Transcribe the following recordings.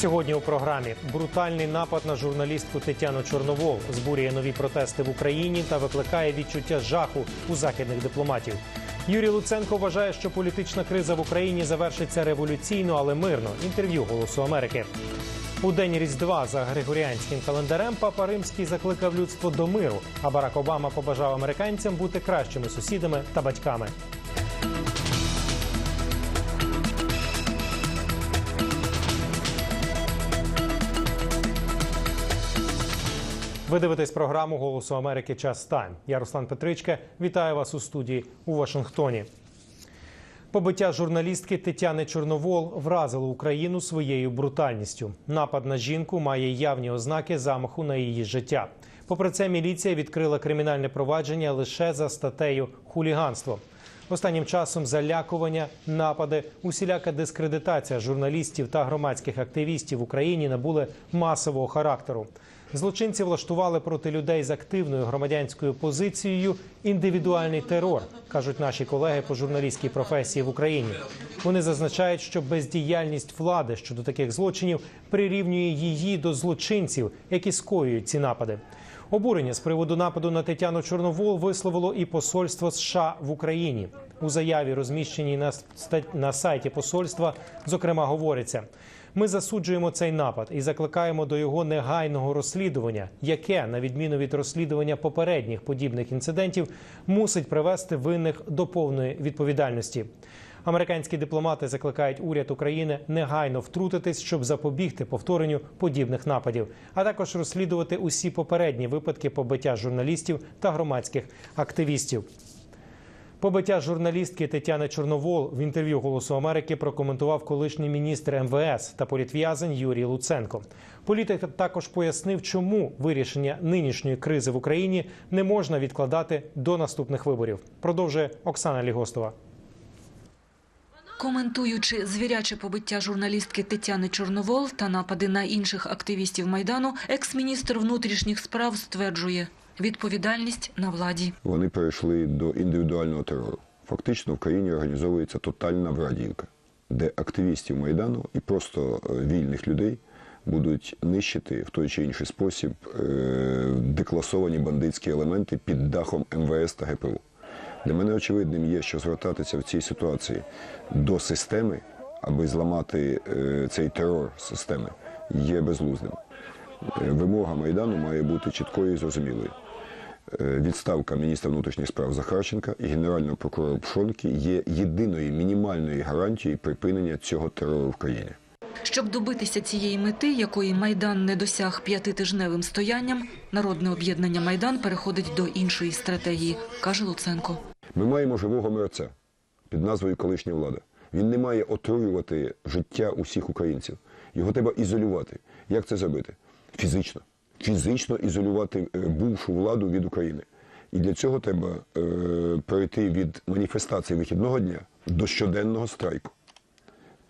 Сьогодні у програмі брутальний напад на журналістку Тетяну Чорновол збурює нові протести в Україні та викликає відчуття жаху у західних дипломатів. Юрій Луценко вважає, що політична криза в Україні завершиться революційно, але мирно. Інтерв'ю Голосу Америки. У день Різдва за григоріанським календарем Папа Римський закликав людство до миру, а Барак Обама побажав американцям бути кращими сусідами та батьками. Ви дивитесь програму Голосу Америки Час Тайм. Я Руслан Петричка. Вітаю вас у студії у Вашингтоні. Побиття журналістки Тетяни Чорновол вразило Україну своєю брутальністю. Напад на жінку має явні ознаки замаху на її життя. Попри це, міліція відкрила кримінальне провадження лише за статтею хуліганство. Останнім часом залякування, напади, усіляка дискредитація журналістів та громадських активістів в Україні набули масового характеру. Злочинці влаштували проти людей з активною громадянською позицією індивідуальний терор, кажуть наші колеги по журналістській професії в Україні. Вони зазначають, що бездіяльність влади щодо таких злочинів прирівнює її до злочинців, які скоюють ці напади. Обурення з приводу нападу на Тетяну Чорновол висловило і посольство США в Україні. У заяві, розміщеній на сайті посольства, зокрема говориться. Ми засуджуємо цей напад і закликаємо до його негайного розслідування, яке, на відміну від розслідування попередніх подібних інцидентів, мусить привести винних до повної відповідальності. Американські дипломати закликають уряд України негайно втрутитись, щоб запобігти повторенню подібних нападів, а також розслідувати усі попередні випадки побиття журналістів та громадських активістів. Побиття журналістки Тетяни Чорновол в інтерв'ю Голосу Америки прокоментував колишній міністр МВС та політв'язень Юрій Луценко. Політик також пояснив, чому вирішення нинішньої кризи в Україні не можна відкладати до наступних виборів. Продовжує Оксана Лігостова. Коментуючи звіряче побиття журналістки Тетяни Чорновол та напади на інших активістів майдану, екс-міністр внутрішніх справ стверджує відповідальність на владі. Вони перейшли до індивідуального терору. Фактично в країні організовується тотальна врадівка, де активістів майдану і просто е, вільних людей будуть нищити в той чи інший спосіб е, декласовані бандитські елементи під дахом МВС та ГПУ. Для мене очевидним є, що звертатися в цій ситуації до системи, аби зламати е, цей терор системи, є безглуздим. Е, Вимога майдану має бути чіткою і зрозумілою. Е, Відставка міністра внутрішніх справ Захарченка і генерального прокурора Пшонки є єдиною мінімальною гарантією припинення цього терору в країні. Щоб добитися цієї мети, якої майдан не досяг п'ятитижневим стоянням, народне об'єднання майдан переходить до іншої стратегії, каже Луценко. Ми маємо живого мерця під назвою колишня влада. Він не має отруювати життя усіх українців. Його треба ізолювати. Як це зробити? Фізично. Фізично ізолювати е, бувшу владу від України. І для цього треба е, перейти від маніфестації вихідного дня до щоденного страйку.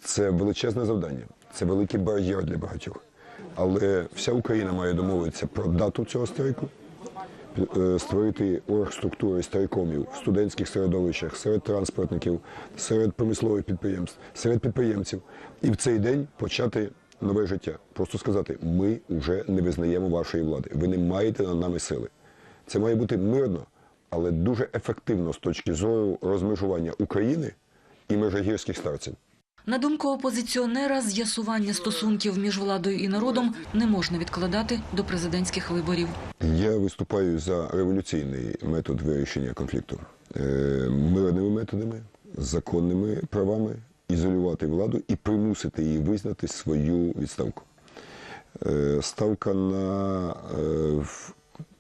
Це величезне завдання, це великий бар'єр для багатьох. Але вся Україна має домовитися про дату цього страйку, е, створити оргструктури страйкомів в студентських середовищах, серед транспортників, серед промислових підприємств, серед підприємців. І в цей день почати нове життя. Просто сказати: ми вже не визнаємо вашої влади, ви не маєте над нами сили. Це має бути мирно, але дуже ефективно з точки зору розмежування України і межигірських старців. На думку опозиціонера, з'ясування стосунків між владою і народом не можна відкладати до президентських виборів. Я виступаю за революційний метод вирішення конфлікту Е, мирними методами, законними правами, ізолювати владу і примусити її визнати свою відставку. Е, Ставка на е,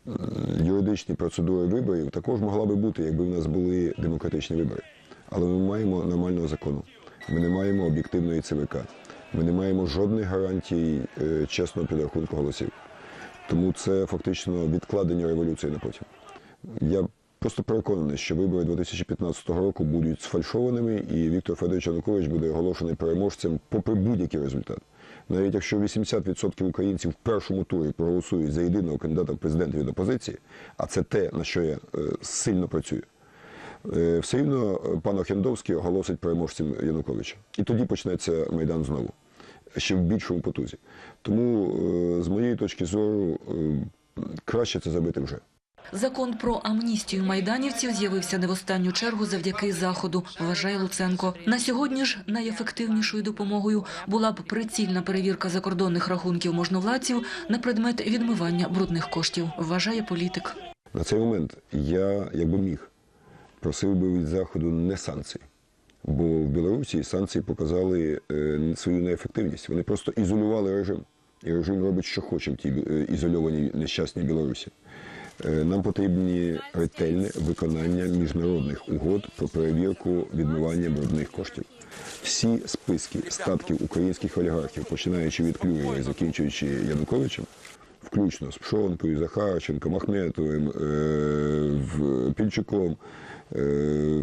м, юридичні процедури виборів також могла би бути, якби в нас були демократичні вибори. Але ми маємо нормального закону. Ми не маємо об'єктивної ЦВК. Ми не маємо жодних гарантій е, чесного підрахунку голосів. Тому це фактично відкладення революції на потім. Я просто переконаний, що вибори 2015 року будуть сфальшованими, і Віктор Федорович Янукович буде оголошений переможцем попри будь-який результат. Навіть якщо 80% українців в першому турі проголосують за єдиного кандидата в президенти від опозиції, а це те, на що я е, сильно працюю, е, все рівно е, пан Охендовський оголосить переможцем Януковича. І тоді почнеться Майдан знову. ще в більшому потузі. Тому, з моєї точки зору, краще це зробити вже. Закон про амністію майданівців з'явився не в останню чергу завдяки заходу, вважає Луценко. На сьогодні ж найефективнішою допомогою була б прицільна перевірка закордонних рахунків можновладців на предмет відмивання брудних коштів, вважає політик. На цей момент я, якби міг, просив би від Заходу не санкцій. Бо в Білорусі санкції показали е, свою неефективність. Вони просто ізолювали режим. І режим робить, що хоче в тій е, ізольованій нещасній Білорусі. Е, Нам потрібні ретельне виконання міжнародних угод про перевірку відмивання брудних коштів. Всі списки статків українських олігархів, починаючи від Клюєва і закінчуючи Януковичем, включно з Пшонкою, Захарченком, Ахметовим, е, Пільчуком, е,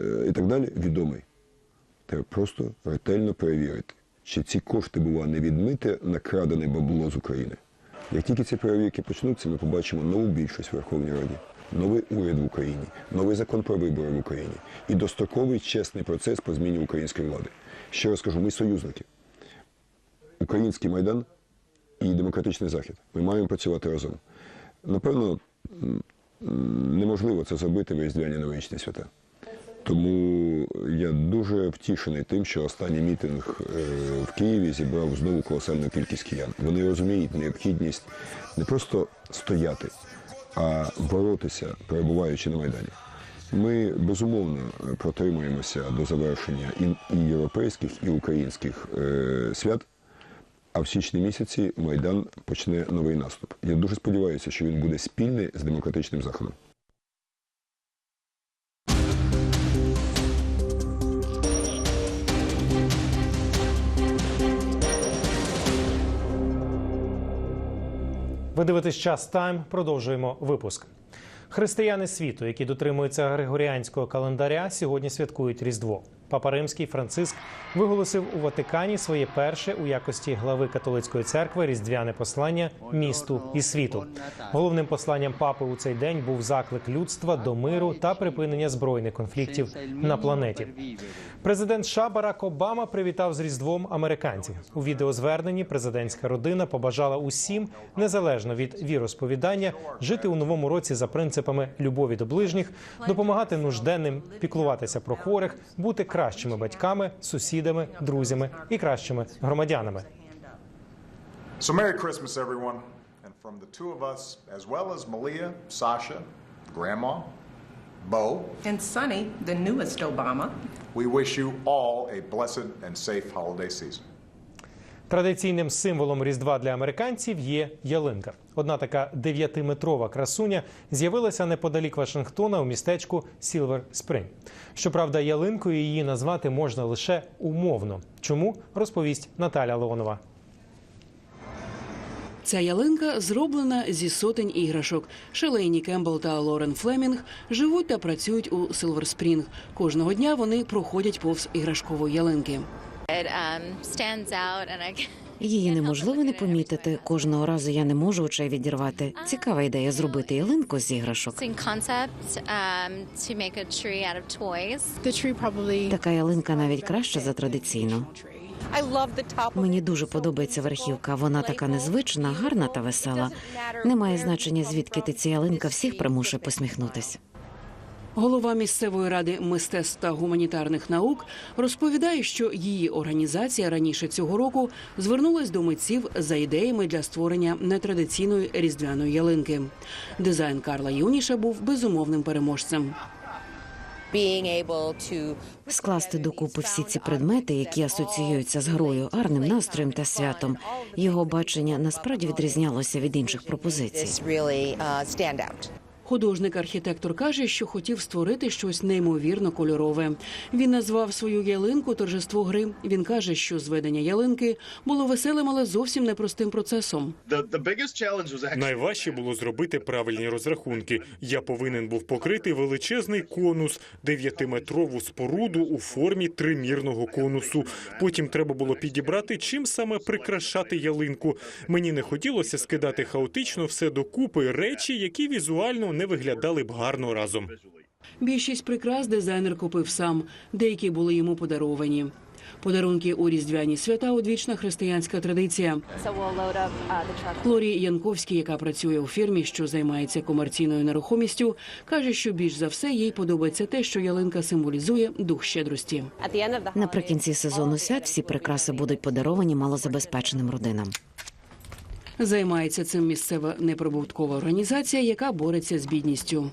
е, і так далі, відомий. Треба просто ретельно перевірити, чи ці кошти було не відмите накрадене бабло з України. Як тільки ці перевірки почнуться, ми побачимо нову більшість в Верховній Раді, новий уряд в Україні, новий закон про вибори в Україні і достроковий чесний процес по зміні української влади. Ще раз кажу, ми союзники. Український майдан і демократичний захід. Ми маємо працювати разом. Напевно, неможливо це зробити в різдвяні новорічні свята. Тому я дуже втішений тим, що останній мітинг е, в Києві зібрав знову колосальну кількість киян. Вони розуміють необхідність не просто стояти, а боротися, перебуваючи на майдані. Ми безумовно протримуємося до завершення і, і європейських, і українських е, свят. А в січні місяці Майдан почне новий наступ. Я дуже сподіваюся, що він буде спільний з демократичним заходом. Ви дивитесь час тайм. Продовжуємо випуск. Християни світу, які дотримуються григоріанського календаря, сьогодні святкують Різдво. Папа Римський Франциск виголосив у Ватикані своє перше у якості глави католицької церкви різдвяне послання місту і світу. Головним посланням папи у цей день був заклик людства до миру та припинення збройних конфліктів на планеті. Президент США Барак Обама привітав з Різдвом американців. У відеозверненні президентська родина побажала усім, незалежно від віросповідання, жити у новому році за принципами любові до ближніх, допомагати нужденним, піклуватися про хворих, бути кращими батьками, сусідами, друзями і кращими громадянами. So, Merry Christmas, everyone. And from the two of us, as well as Malia, Sasha, Grandma, Bo, And Sonny, the newest Obama, we wish you all a blessed and safe holiday season. Традиційним символом Різдва для американців є ялинка. Одна така дев'ятиметрова красуня з'явилася неподалік Вашингтона у містечку Сілвер Спринг. Щоправда, ялинкою її назвати можна лише умовно. Чому розповість Наталя Леонова. Ця ялинка зроблена зі сотень іграшок. Шелейні Кембл та Лорен Флемінг живуть та працюють у Силвер Спрінг. Кожного дня вони проходять повз іграшкової ялинки. It um, stands out, and I. Її неможливо не помітити. Кожного разу я не можу очей відірвати. Цікава ідея зробити ялинку з іграшок. Um, Така ялинка навіть краща за традиційну. Мені дуже подобається верхівка. Вона така незвична, гарна та весела. Немає значення, звідки ти ця ялинка всіх примушує посміхнутись. Голова місцевої ради мистецтв та гуманітарних наук розповідає, що її організація раніше цього року звернулась до митців за ідеями для створення нетрадиційної різдвяної ялинки. Дизайн Карла Юніша був безумовним переможцем. Скласти докупи всі ці предмети, які асоціюються з грою, гарним настроєм та святом. Його бачення насправді відрізнялося від інших пропозицій. Художник-архітектор каже, що хотів створити щось неймовірно кольорове. Він назвав свою ялинку торжество гри. Він каже, що зведення ялинки було веселим, але зовсім непростим процесом. Найважче було зробити правильні розрахунки. Я повинен був покрити величезний конус, дев'ятиметрову споруду у формі тримірного конусу. Потім треба було підібрати, чим саме прикрашати ялинку. Мені не хотілося скидати хаотично все докупи речі, які візуально не виглядали б гарно разом. Більшість прикрас дизайнер купив сам, деякі були йому подаровані. Подарунки у різдвяні свята одвічна християнська традиція. Uh. Глорія Янковській, яка працює у фірмі, що займається комерційною нерухомістю, каже, що більш за все їй подобається те, що ялинка символізує дух щедрості. Наприкінці сезону свят всі прикраси будуть подаровані малозабезпеченим родинам. Займається цим місцева неприбуткова організація, яка бореться з бідністю.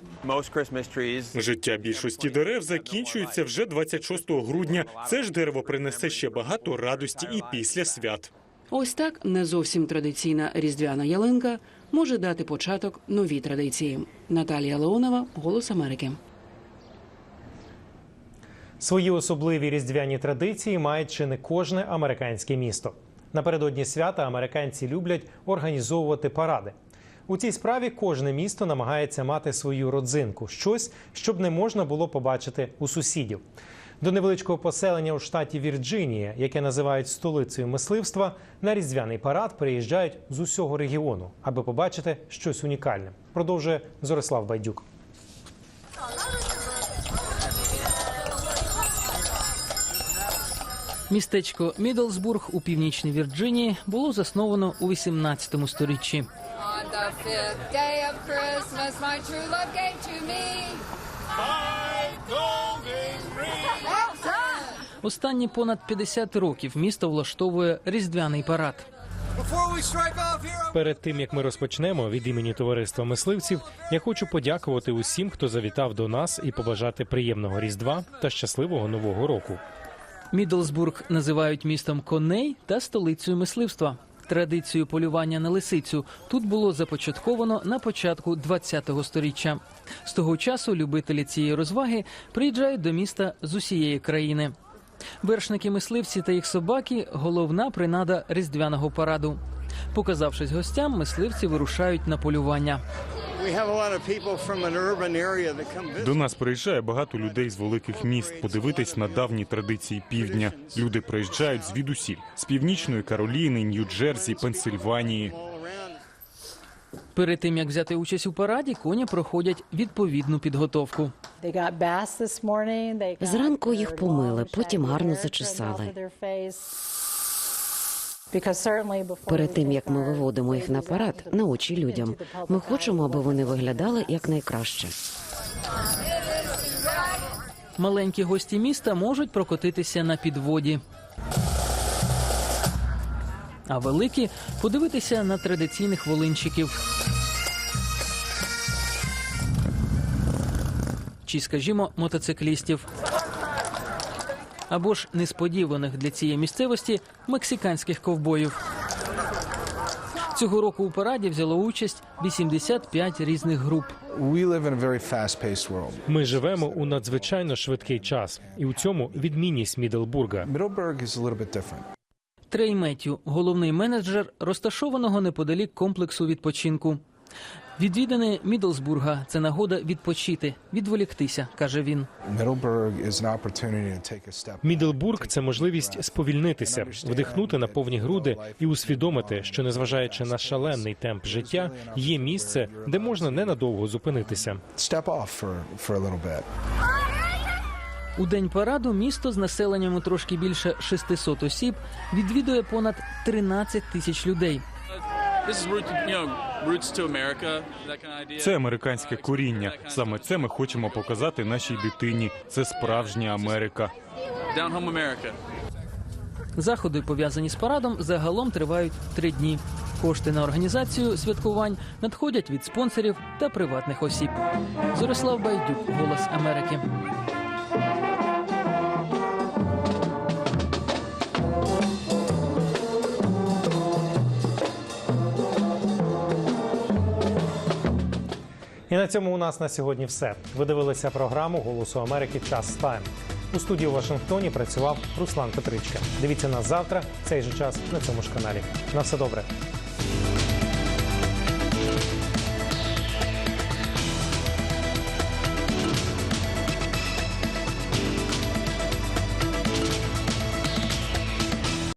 Життя більшості дерев закінчується вже 26 грудня. Це ж дерево принесе ще багато радості і після свят. Ось так не зовсім традиційна різдвяна ялинка може дати початок новій традиції. Наталія Леонова, Голос Америки. Свої особливі різдвяні традиції має чи не кожне американське місто. Напередодні свята американці люблять організовувати паради. У цій справі кожне місто намагається мати свою родзинку, щось, щоб не можна було побачити у сусідів. До невеличкого поселення у штаті Вірджинія, яке називають столицею мисливства, на різдвяний парад приїжджають з усього регіону, аби побачити щось унікальне. Продовжує Зорислав Байдюк. Містечко Мідлсбург у північній Вірджинії було засновано у 18 сторіччі. Останні понад 50 років місто влаштовує різдвяний парад. Перед тим як ми розпочнемо від імені товариства мисливців, я хочу подякувати усім, хто завітав до нас, і побажати приємного різдва та щасливого нового року. Мідлсбург називають містом коней та столицею мисливства. Традицію полювання на лисицю тут було започатковано на початку 20-го сторіччя. З того часу любителі цієї розваги приїжджають до міста з усієї країни. Вершники мисливці та їх собаки головна принада різдвяного параду. Показавшись гостям, мисливці вирушають на полювання. До нас приїжджає багато людей з великих міст подивитись на давні традиції півдня. Люди приїжджають звідусіль з північної Кароліни, Нью-Джерсі, Пенсильванії. Перед тим як взяти участь у параді, коні проходять відповідну підготовку. Зранку їх помили, потім гарно зачесали. Перед тим як ми виводимо їх на парад, на очі людям. Ми хочемо, аби вони виглядали якнайкраще. Маленькі гості міста можуть прокотитися на підводі. А великі подивитися на традиційних волинчиків. Чи, скажімо, мотоциклістів. Або ж несподіваних для цієї місцевості мексиканських ковбоїв. Цього року у параді взяло участь 85 різних груп. Ми живемо у надзвичайно швидкий час, і у цьому відмінність Мідлбурга. Трей Меттю, головний менеджер розташованого неподалік комплексу відпочинку. Відвідини Мідлсбурга це нагода відпочити, відволіктися, каже він. Мідлбург це можливість сповільнитися, вдихнути на повні груди і усвідомити, що незважаючи на шалений темп життя, є місце, де можна ненадовго зупинитися. У день параду місто з населенням трошки більше 600 осіб відвідує понад 13 тисяч людей. Це американське коріння. Саме це ми хочемо показати нашій дитині. Це справжня Америка. Заходи, пов'язані з парадом, загалом тривають три дні. Кошти на організацію святкувань надходять від спонсорів та приватних осіб. Зорислав Байдюк, Голос Америки. І на цьому у нас на сьогодні все. Ви дивилися програму Голосу Америки. Час тайм. У студії у Вашингтоні працював Руслан Петричка. Дивіться нас завтра, в цей же час на цьому ж каналі. На все добре.